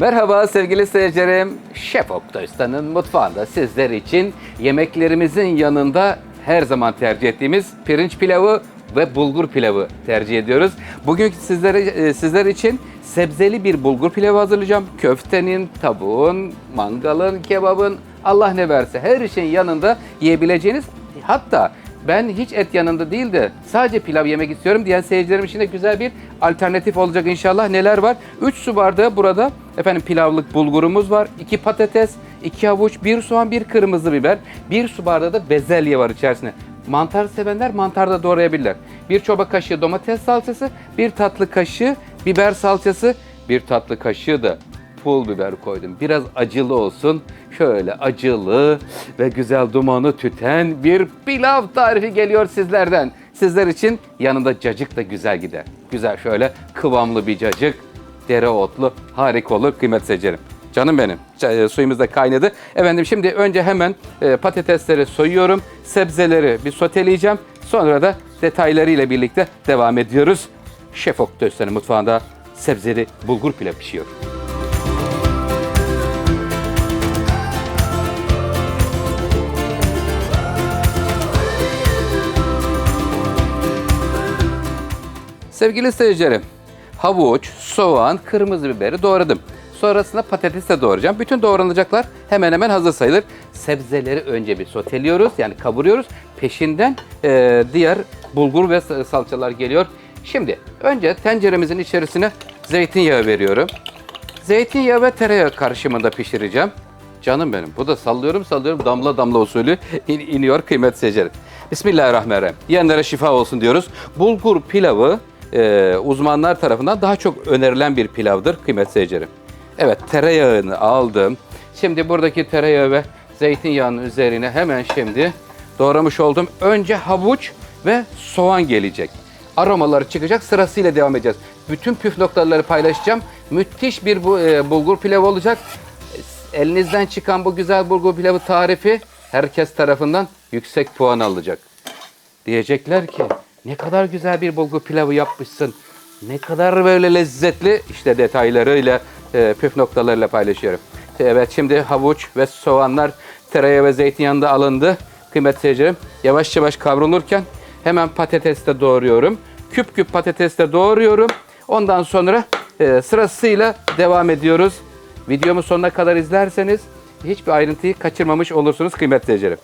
Merhaba sevgili seyircilerim. Şef Oktaystan'ın mutfağında sizler için yemeklerimizin yanında her zaman tercih ettiğimiz pirinç pilavı ve bulgur pilavı tercih ediyoruz. Bugün sizlere e, sizler için sebzeli bir bulgur pilavı hazırlayacağım. Köftenin, tavuğun, mangalın, kebabın Allah ne verse her şeyin yanında yiyebileceğiniz hatta ben hiç et yanında değil de sadece pilav yemek istiyorum diyen seyircilerim için de güzel bir alternatif olacak inşallah. Neler var? 3 su bardağı burada efendim pilavlık bulgurumuz var. 2 patates, 2 havuç, 1 soğan, 1 kırmızı biber. 1 su bardağı da bezelye var içerisinde. Mantar sevenler mantar da doğrayabilirler. 1 çorba kaşığı domates salçası, 1 tatlı kaşığı biber salçası, 1 tatlı kaşığı da pul biber koydum. Biraz acılı olsun. Şöyle acılı ve güzel dumanı tüten bir pilav tarifi geliyor sizlerden. Sizler için yanında cacık da güzel gider. Güzel şöyle kıvamlı bir cacık. Dereotlu harika olur kıymet seyircilerim. Canım benim. E, Suyumuz da kaynadı. Efendim şimdi önce hemen e, patatesleri soyuyorum. Sebzeleri bir soteleyeceğim. Sonra da detaylarıyla birlikte devam ediyoruz. Şef Oktay mutfağında sebzeli bulgur pilav pişiyor. Sevgili seyircilerim, havuç, soğan, kırmızı biberi doğradım. Sonrasında patates de doğrayacağım. Bütün doğranacaklar hemen hemen hazır sayılır. Sebzeleri önce bir soteliyoruz yani kavuruyoruz. Peşinden e, diğer bulgur ve sa- salçalar geliyor. Şimdi önce tenceremizin içerisine zeytinyağı veriyorum. Zeytinyağı ve tereyağı karışımında pişireceğim. Canım benim. Bu da sallıyorum sallıyorum damla damla usulü in- iniyor kıymet seyircilerim. Bismillahirrahmanirrahim. Yiyenlere şifa olsun diyoruz. Bulgur pilavı e, uzmanlar tarafından daha çok önerilen bir pilavdır kıymet seyircilerim. Evet tereyağını aldım. Şimdi buradaki tereyağı ve zeytinyağının üzerine hemen şimdi doğramış oldum. Önce havuç ve soğan gelecek aromaları çıkacak. Sırasıyla devam edeceğiz. Bütün püf noktaları paylaşacağım. Müthiş bir bu, e, bulgur pilavı olacak. Elinizden çıkan bu güzel bulgur pilavı tarifi herkes tarafından yüksek puan alacak. Diyecekler ki ne kadar güzel bir bulgur pilavı yapmışsın. Ne kadar böyle lezzetli. İşte detaylarıyla, e, püf noktalarıyla paylaşıyorum. Evet şimdi havuç ve soğanlar tereyağı ve zeytinyağında alındı. Kıymetli seyircilerim yavaş yavaş kavrulurken hemen patates de doğruyorum. Küp küp patates de doğruyorum. Ondan sonra e, sırasıyla devam ediyoruz. Videomu sonuna kadar izlerseniz hiçbir ayrıntıyı kaçırmamış olursunuz kıymetli seyircilerim.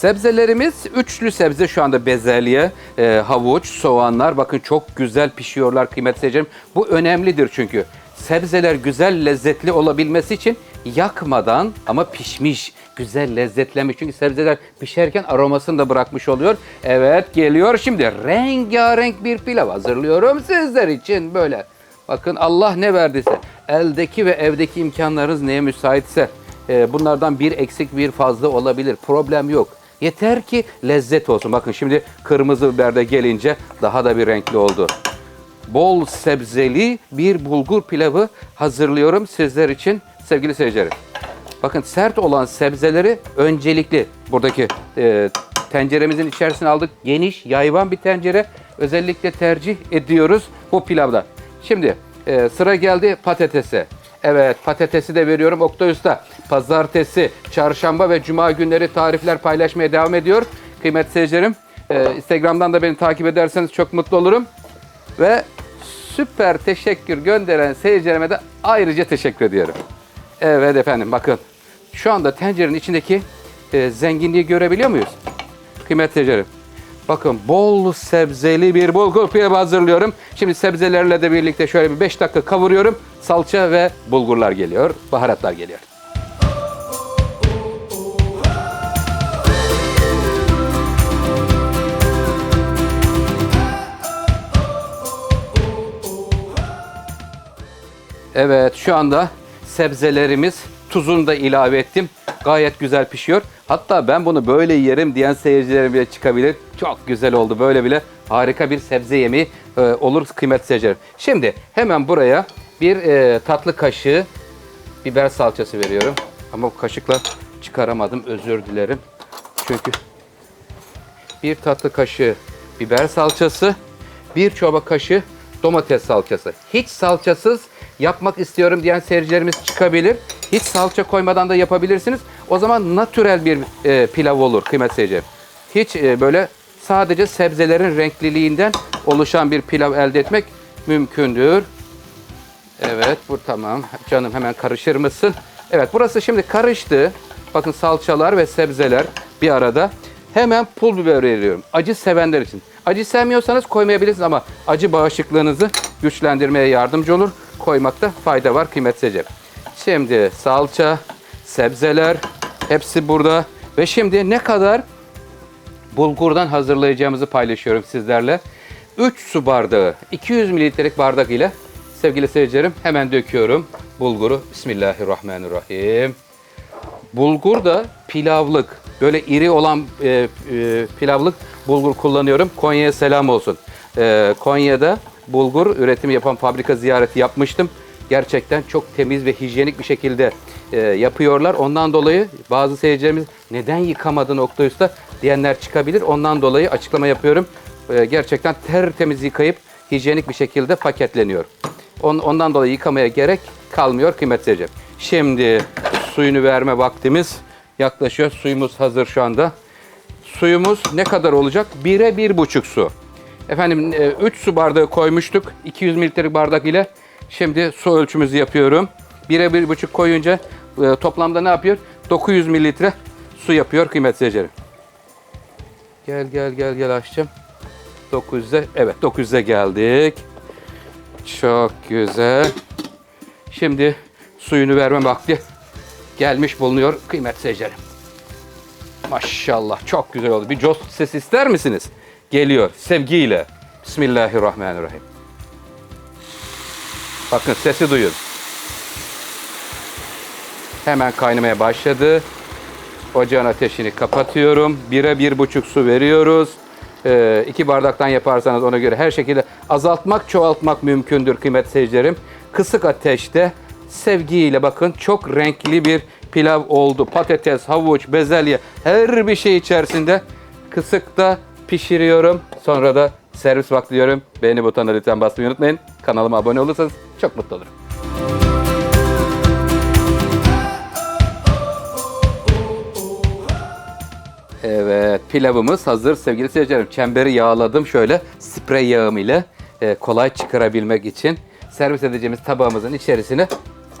Sebzelerimiz üçlü sebze şu anda bezelye, e, havuç, soğanlar. Bakın çok güzel pişiyorlar kıymetli seyircilerim. Bu önemlidir çünkü. Sebzeler güzel lezzetli olabilmesi için yakmadan ama pişmiş, güzel lezzetlenmiş. Çünkü sebzeler pişerken aromasını da bırakmış oluyor. Evet geliyor şimdi rengarenk bir pilav hazırlıyorum sizler için böyle. Bakın Allah ne verdiyse, eldeki ve evdeki imkanlarınız neye müsaitse e, bunlardan bir eksik bir fazla olabilir. Problem yok. Yeter ki lezzet olsun. Bakın şimdi kırmızı biber de gelince daha da bir renkli oldu. Bol sebzeli bir bulgur pilavı hazırlıyorum sizler için sevgili seyircilerim. Bakın sert olan sebzeleri öncelikli buradaki e, tenceremizin içerisine aldık. Geniş, yayvan bir tencere özellikle tercih ediyoruz bu pilavda. Şimdi e, sıra geldi patatese. Evet patatesi de veriyorum Oktay Usta. Pazartesi, çarşamba ve cuma günleri tarifler paylaşmaya devam ediyor. Kıymetli seyircilerim e, Instagram'dan da beni takip ederseniz çok mutlu olurum. Ve süper teşekkür gönderen seyircilerime de ayrıca teşekkür ediyorum. Evet efendim bakın. Şu anda tencerenin içindeki e, zenginliği görebiliyor muyuz? Kıymetli seyircilerim. Bakın bol sebzeli bir bulgur pilavı hazırlıyorum. Şimdi sebzelerle de birlikte şöyle bir 5 dakika kavuruyorum. Salça ve bulgurlar geliyor. Baharatlar geliyor. Evet şu anda sebzelerimiz tuzunu da ilave ettim. Gayet güzel pişiyor. Hatta ben bunu böyle yerim diyen seyircilerim bile çıkabilir. Çok güzel oldu böyle bile harika bir sebze yemeği e, olur kıymetli seyircilerim. Şimdi hemen buraya bir e, tatlı kaşığı biber salçası veriyorum. Ama bu kaşıkla çıkaramadım özür dilerim. Çünkü bir tatlı kaşığı biber salçası, bir çorba kaşığı domates salçası. Hiç salçasız yapmak istiyorum diyen seyircilerimiz çıkabilir. Hiç salça koymadan da yapabilirsiniz. O zaman natürel bir e, pilav olur kıymetli seyircilerim. Hiç e, böyle sadece sebzelerin renkliliğinden oluşan bir pilav elde etmek mümkündür. Evet bu tamam. Canım hemen karışır mısın? Evet burası şimdi karıştı. Bakın salçalar ve sebzeler bir arada. Hemen pul biber veriyorum. Acı sevenler için. Acı sevmiyorsanız koymayabilirsiniz ama acı bağışıklığınızı güçlendirmeye yardımcı olur. Koymakta fayda var kıymetli seyirciler. Şimdi salça, sebzeler hepsi burada. Ve şimdi ne kadar bulgurdan hazırlayacağımızı paylaşıyorum sizlerle. 3 su bardağı 200 mililitrelik bardak ile sevgili seyircilerim hemen döküyorum bulguru. Bismillahirrahmanirrahim. Bulgur da pilavlık. Böyle iri olan e, e, pilavlık bulgur kullanıyorum. Konya'ya selam olsun. E, Konya'da bulgur üretimi yapan fabrika ziyareti yapmıştım. Gerçekten çok temiz ve hijyenik bir şekilde e, yapıyorlar. Ondan dolayı bazı seyircilerimiz neden yıkamadın Oktay Usta diyenler çıkabilir. Ondan dolayı açıklama yapıyorum. E, gerçekten tertemiz yıkayıp hijyenik bir şekilde paketleniyor. On- ondan dolayı yıkamaya gerek kalmıyor kıymetli seyirciler. Şimdi suyunu verme vaktimiz yaklaşıyor. Suyumuz hazır şu anda. Suyumuz ne kadar olacak? 1'e 1,5 su. Efendim 3 su bardağı koymuştuk. 200 mililitrelik bardak ile. Şimdi su ölçümüzü yapıyorum. 1'e 1,5 koyunca e, toplamda ne yapıyor? 900 mililitre su yapıyor kıymetli seyircilerim. Gel gel gel gel açacağım. 900'e evet 900'e geldik. Çok güzel. Şimdi suyunu verme vakti gelmiş bulunuyor kıymetli seyircilerim. Maşallah çok güzel oldu. Bir coz ses ister misiniz? Geliyor sevgiyle. Bismillahirrahmanirrahim. Bakın sesi duyun. Hemen kaynamaya başladı. Ocağın ateşini kapatıyorum. Bire bir buçuk su veriyoruz. Ee, iki bardaktan yaparsanız ona göre her şekilde azaltmak, çoğaltmak mümkündür kıymetli seyircilerim. Kısık ateşte sevgiyle bakın çok renkli bir pilav oldu. Patates, havuç, bezelye her bir şey içerisinde kısıkta pişiriyorum. Sonra da servis vakti diyorum. Beğeni butonuna lütfen basmayı unutmayın. Kanalıma abone olursanız çok mutlu olurum. Evet, pilavımız hazır sevgili seyircilerim. Çemberi yağladım şöyle sprey yağım ile e, kolay çıkarabilmek için servis edeceğimiz tabağımızın içerisine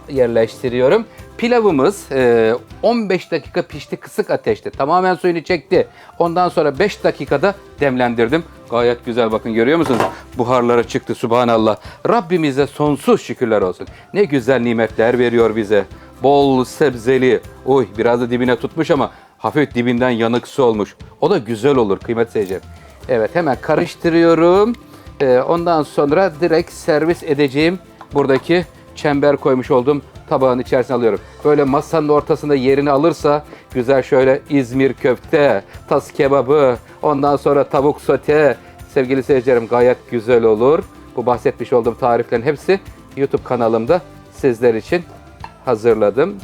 yerleştiriyorum. Pilavımız e, 15 dakika pişti kısık ateşte. Tamamen suyunu çekti. Ondan sonra 5 dakikada demlendirdim. Gayet güzel bakın görüyor musunuz? Buharlara çıktı subhanallah. Rabbimize sonsuz şükürler olsun. Ne güzel nimetler veriyor bize. Bol sebzeli. Uy biraz da dibine tutmuş ama hafif dibinden yanık su olmuş. O da güzel olur kıymet seyircilerim. Evet hemen karıştırıyorum. Ee, ondan sonra direkt servis edeceğim buradaki çember koymuş olduğum tabağın içerisine alıyorum. Böyle masanın ortasında yerini alırsa güzel şöyle İzmir köfte, tas kebabı, ondan sonra tavuk sote sevgili seyircilerim gayet güzel olur. Bu bahsetmiş olduğum tariflerin hepsi YouTube kanalımda sizler için hazırladım.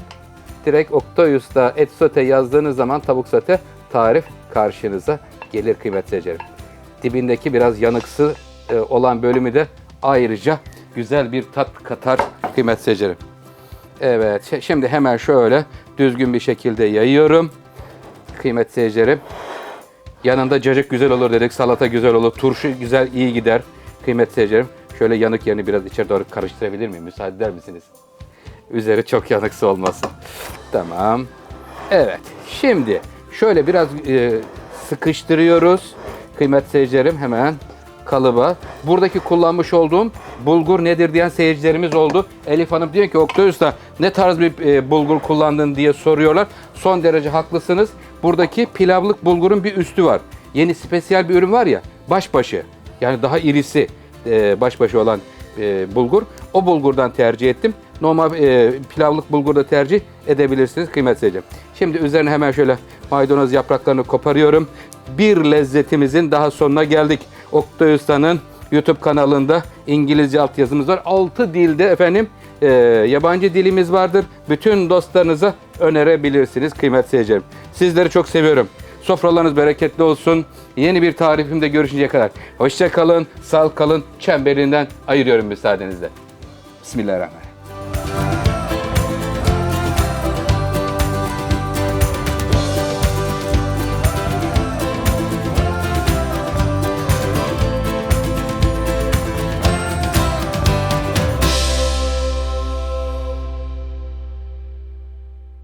Direkt Oktay Usta et sote yazdığınız zaman tavuk sote tarif karşınıza gelir kıymetli seyircilerim. Dibindeki biraz yanıksı e, olan bölümü de ayrıca güzel bir tat katar kıymetli seyircilerim. Evet şi- şimdi hemen şöyle düzgün bir şekilde yayıyorum. Kıymetli seyircilerim. Yanında cacık güzel olur dedik, salata güzel olur, turşu güzel iyi gider. Kıymetli seyircilerim. Şöyle yanık yerini biraz içeri doğru karıştırabilir miyim? Müsaade eder misiniz? Üzeri çok yanıksı olmasın. Tamam. Evet. Şimdi şöyle biraz e, sıkıştırıyoruz. Kıymetli seyircilerim hemen kalıba. Buradaki kullanmış olduğum bulgur nedir diyen seyircilerimiz oldu. Elif Hanım diyor ki Oktay Usta ne tarz bir e, bulgur kullandın diye soruyorlar. Son derece haklısınız. Buradaki pilavlık bulgurun bir üstü var. Yeni spesiyel bir ürün var ya başbaşı. Yani daha irisi e, başbaşı olan e, bulgur. O bulgurdan tercih ettim. Normal e, pilavlık bulgur da tercih edebilirsiniz kıymetli seyircilerim. Şimdi üzerine hemen şöyle maydanoz yapraklarını koparıyorum. Bir lezzetimizin daha sonuna geldik. Oktay Usta'nın YouTube kanalında İngilizce altyazımız var. 6 dilde efendim e, yabancı dilimiz vardır. Bütün dostlarınıza önerebilirsiniz kıymetli seyircilerim. Sizleri çok seviyorum. Sofralarınız bereketli olsun. Yeni bir tarifimde görüşünceye kadar. Hoşça kalın, sağ kalın. Çemberinden ayırıyorum müsaadenizle. Bismillahirrahmanirrahim.